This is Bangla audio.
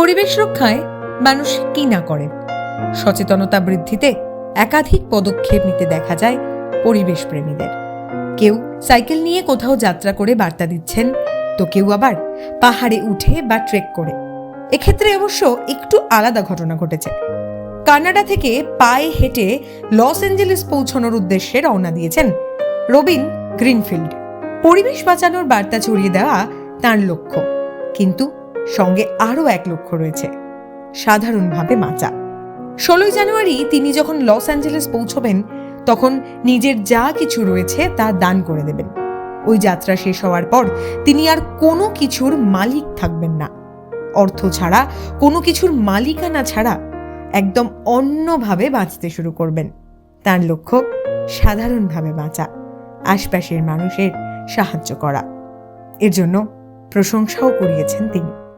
পরিবেশ রক্ষায় মানুষ কি না করেন সচেতনতা বৃদ্ধিতে একাধিক পদক্ষেপ নিতে দেখা যায় পরিবেশ প্রেমীদের কেউ সাইকেল নিয়ে কোথাও যাত্রা করে বার্তা দিচ্ছেন, তো কেউ আবার পাহাড়ে উঠে বা ট্রেক করে। এক্ষেত্রে অবশ্য একটু আলাদা ঘটনা ঘটেছে। কানাডা থেকে পায়ে হেঁটে লস অ্যাঞ্জেলেস পৌঁছানোর উদ্দেশ্যে রওনা দিয়েছেন রবিন গ্রিনফিল্ড। পরিবেশ বাঁচানোর বার্তা ছড়িয়ে দেওয়া তার লক্ষ্য। কিন্তু সঙ্গে আরও এক লক্ষ্য রয়েছে। সাধারণভাবে বাঁচা। ষোলোই জানুয়ারি তিনি যখন লস অ্যাঞ্জেলেস পৌঁছবেন, তখন নিজের যা কিছু রয়েছে তা দান করে দেবেন। ওই যাত্রা শেষ হওয়ার পর তিনি আর কোনো কিছুর মালিক থাকবেন না। অর্থ ছাড়া, কোনো কিছুর মালিকানা ছাড়া একদম অন্যভাবে বাঁচতে শুরু করবেন। তার লক্ষ্য, সাধারণভাবে বাঁচা, আশপাশের মানুষের সাহায্য করা। এর জন্য প্রশংসাও করিয়েছেন তিনি।